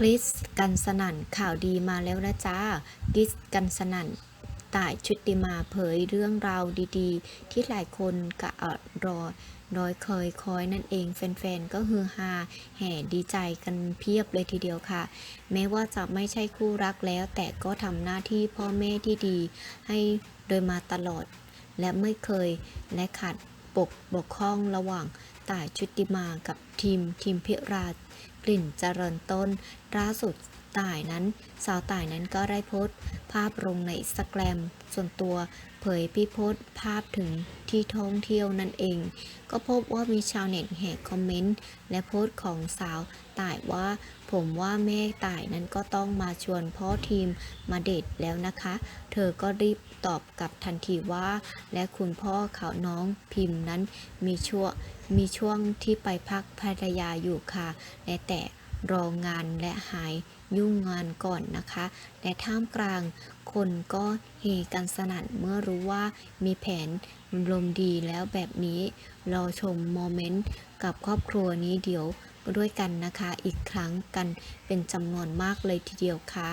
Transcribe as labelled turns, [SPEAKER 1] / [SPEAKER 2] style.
[SPEAKER 1] คริสกันสนั่นข่าวดีมาแล้วนะจ้าคริสกันสนั่นต่ายชุติมาเผยเรื่องราวดีๆ ที่หลายคนกะอดรอรอยคอยคอยนั่นเองแฟนๆ ก็ฮือฮาแห่ดีใจกันเพียบเลยทีเดียวค่ะ แม้ว่าจะไม่ใช่คู่รักแล้ว แต่ก็ทำหน้าที่พ่อแม่ที่ดี ให้โดยมาตลอด และไม่เคยและขาด ปกบกคร่องระหว่างต่ายชุติมากับทีมทีมพิราชกลิ่นเจริญต้นล่าสุด ต่ายนั้น สาวต่ายนั้นก็ได้โพสต์ภาพลงในอินสตาแกรมส่วนตัวเผยพี่โพสต์ภาพถึงที่ท่องเที่ยวนั่นเอง ก็พบว่ามีชาวเน็ตแห่คอมเมนต์และโพสต์ของสาวต่ายว่า ผมว่าแม่ต่ายนั้นก็ต้องมาชวนพ่อทีมมาเดทแล้วนะคะ เธอก็รีบตอบกลับทันทีว่า และคุณพ่อเขาน้องพิมพ์นั้นมีช่วงมีช่วงที่ไปพักภรรยาอยู่ค่ะ และแต่ รองานและหายยุ่งงานก่อนนะคะ และท่ามกลางคนก็เฮกันสนั่นเมื่อรู้ว่ามีแผนลมดีแล้วแบบนี้ รอชมโมเมนต์กับครอบครัวนี้เดี๋ยวด้วยกันนะคะ อีกครั้งกันเป็นจำนวนมากเลยทีเดียวค่ะ